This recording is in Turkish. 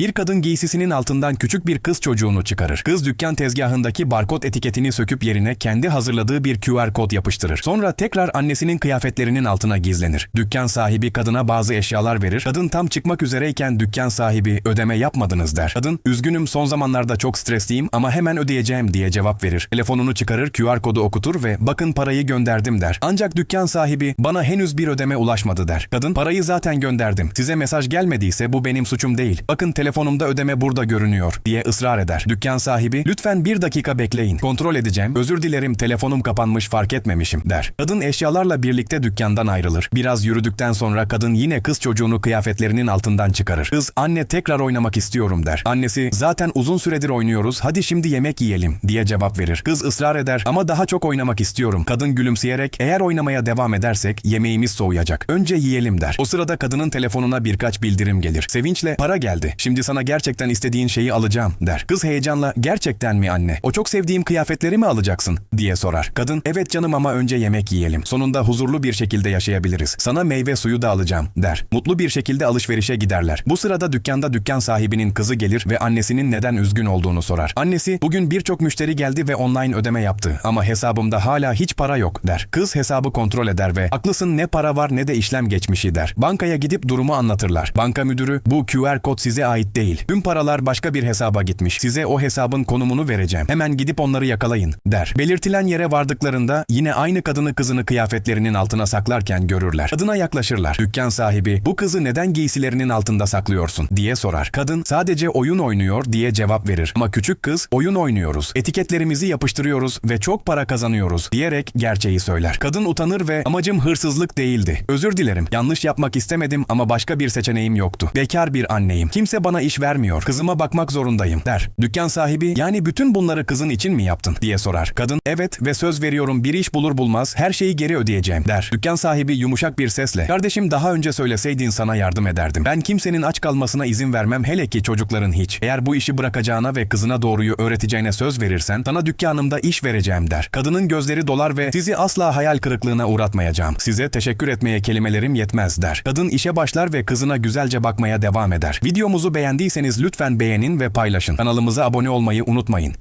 Bir kadın giysisinin altından küçük bir kız çocuğunu çıkarır. Kız dükkan tezgahındaki barkod etiketini söküp yerine kendi hazırladığı bir QR kod yapıştırır. Sonra tekrar annesinin kıyafetlerinin altına gizlenir. Dükkan sahibi kadına bazı eşyalar verir. Kadın tam çıkmak üzereyken dükkan sahibi ödeme yapmadınız der. Kadın üzgünüm son zamanlarda çok stresliyim ama hemen ödeyeceğim diye cevap verir. Telefonunu çıkarır QR kodu okutur ve bakın parayı gönderdim der. Ancak dükkan sahibi bana henüz bir ödeme ulaşmadı der. Kadın parayı zaten gönderdim. Size mesaj gelmediyse bu benim suçum değil. Bakın telefonumda ödeme burada görünüyor diye ısrar eder. Dükkan sahibi lütfen bir dakika bekleyin. Kontrol edeceğim. Özür dilerim telefonum kapanmış fark etmemişim der. Kadın eşyalarla birlikte dükkandan ayrılır. Biraz yürüdükten sonra kadın yine kız çocuğunu kıyafetlerinin altından çıkarır. Kız anne tekrar oynamak istiyorum der. Annesi zaten uzun süredir oynuyoruz hadi şimdi yemek yiyelim diye cevap verir. Kız ısrar eder ama daha çok oynamak istiyorum. Kadın gülümseyerek eğer oynamaya devam edersek yemeğimiz soğuyacak. Önce yiyelim der. O sırada kadının telefonuna birkaç bildirim gelir. Sevinçle para geldi. Şimdi sana gerçekten istediğin şeyi alacağım der. Kız heyecanla gerçekten mi anne? O çok sevdiğim kıyafetleri mi alacaksın diye sorar. Kadın evet canım ama önce yemek yiyelim. Sonunda huzurlu bir şekilde yaşayabiliriz. Sana meyve suyu da alacağım der. Mutlu bir şekilde alışverişe giderler. Bu sırada dükkanda dükkan sahibinin kızı gelir ve annesinin neden üzgün olduğunu sorar. Annesi bugün birçok müşteri geldi ve online ödeme yaptı ama hesabımda hala hiç para yok der. Kız hesabı kontrol eder ve haklısın ne para var ne de işlem geçmişi der. Bankaya gidip durumu anlatırlar. Banka müdürü bu QR kod size ait değil. Tüm paralar başka bir hesaba gitmiş. Size o hesabın konumunu vereceğim. Hemen gidip onları yakalayın der. Belirtilen yere vardıklarında yine aynı kadını kızını kıyafetlerinin altına saklarken görürler. Kadına yaklaşırlar. Dükkan sahibi bu kızı neden giysilerinin altında saklıyorsun diye sorar. Kadın sadece oyun oynuyor diye cevap verir. Ama küçük kız oyun oynuyoruz. Etiketlerimizi yapıştırıyoruz ve çok para kazanıyoruz diyerek gerçeği söyler. Kadın utanır ve amacım hırsızlık değildi. Özür dilerim. Yanlış yapmak istemedim ama başka bir seçeneğim yoktu. Bekar bir anneyim. Kimse bana iş vermiyor. Kızıma bakmak zorundayım der. Dükkan sahibi yani bütün bunları kızın için mi yaptın diye sorar. Kadın evet ve söz veriyorum bir iş bulur bulmaz her şeyi geri ödeyeceğim der. Dükkan sahibi yumuşak bir sesle kardeşim daha önce söyleseydin sana yardım ederdim. Ben kimsenin aç kalmasına izin vermem hele ki çocukların hiç. Eğer bu işi bırakacağına ve kızına doğruyu öğreteceğine söz verirsen sana dükkanımda iş vereceğim der. Kadının gözleri dolar ve sizi asla hayal kırıklığına uğratmayacağım. Size teşekkür etmeye kelimelerim yetmez der. Kadın işe başlar ve kızına güzelce bakmaya devam eder. Videomuzu beğendiyseniz lütfen beğenin ve paylaşın. Kanalımıza abone olmayı unutmayın.